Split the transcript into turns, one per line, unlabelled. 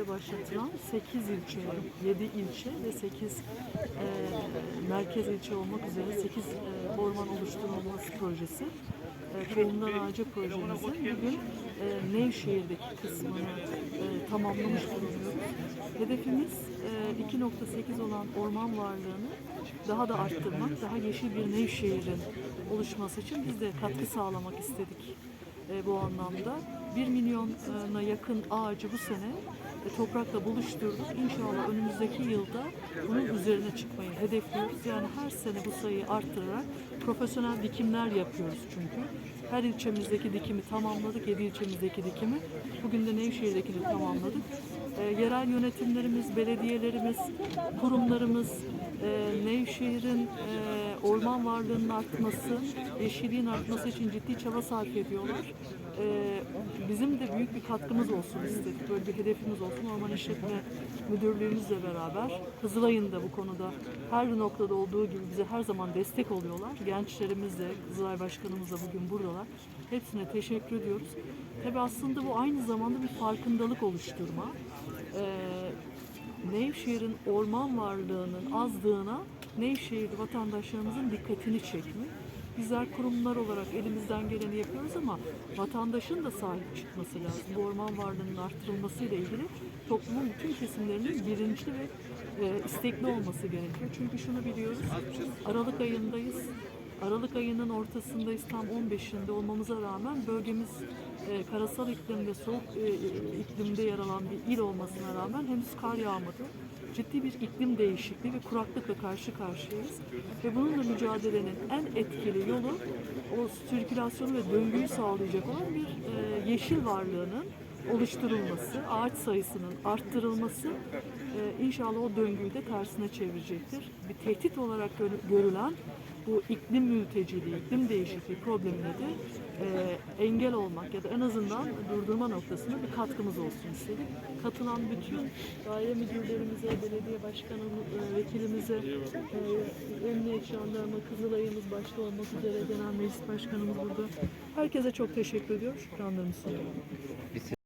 şehirde başlatılan 8 ilçe, 7 ilçe ve 8 e, merkez ilçe olmak üzere 8 e, orman oluşturulması projesi. E, Tohumdan Ağaca projemizin bugün e, Nevşehir'deki kısmını e, tamamlamış bulunuyoruz. Hedefimiz e, 2.8 olan orman varlığını daha da arttırmak, daha yeşil bir Nevşehir'in oluşması için biz de katkı sağlamak istedik e, bu anlamda. 1 milyona yakın ağacı bu sene e, toprakla buluşturduk. İnşallah önümüzdeki yılda bunun üzerine çıkmayı hedefliyoruz. Yani her sene bu sayıyı arttırarak profesyonel dikimler yapıyoruz çünkü. Her ilçemizdeki dikimi tamamladık, 7 ilçemizdeki dikimi. Bugün de Nevşehir'dekini tamamladık. E, yerel yönetimlerimiz, belediyelerimiz, kurumlarımız, e, Nevşehir'in e, orman varlığının artması, yeşilliğin artması için ciddi çaba sarf ediyorlar. E, bizim de büyük bir katkımız olsun istedik. Böyle bir hedefimiz olsun. Orman İşletme Müdürlüğümüzle beraber Kızılay'ın da bu konuda her noktada olduğu gibi bize her zaman destek oluyorlar. Gençlerimiz de, Kızılay Başkanımız da bugün buradalar. Hepsine teşekkür ediyoruz. Tabii aslında bu aynı zamanda bir farkındalık oluşturma. Ee, Nevşehir'in orman varlığının azlığına Nevşehirli vatandaşlarımızın dikkatini çekmek. Bizler kurumlar olarak elimizden geleni yapıyoruz ama vatandaşın da sahip çıkması lazım. Bu orman varlığının arttırılmasıyla ilgili toplumun bütün kesimlerinin bilinçli ve e, istekli olması gerekiyor. Çünkü şunu biliyoruz, Aralık ayındayız. Aralık ayının ortasındayız, tam 15'inde olmamıza rağmen bölgemiz e, karasal iklimde, soğuk e, iklimde yer alan bir il olmasına rağmen henüz kar yağmadı. Ciddi bir iklim değişikliği ve kuraklıkla karşı karşıyayız. Ve bununla mücadelenin en etkili yolu o sirkülasyonu ve döngüyü sağlayacak olan bir e, yeşil varlığının oluşturulması, ağaç sayısının arttırılması e, inşallah o döngüyü de tersine çevirecektir. Bir tehdit olarak gör- görülen bu iklim mülteciliği, iklim değişikliği problemine de e, engel olmak ya da en azından durdurma noktasında bir katkımız olsun istedik. Katılan bütün daire müdürlerimize, belediye başkanımız, e, vekilimize, e, emniyet, jandarma, Kızılay'ımız başta olmak üzere genel meclis başkanımız burada. Herkese çok teşekkür ediyorum. Şükranlarımı sunuyorum.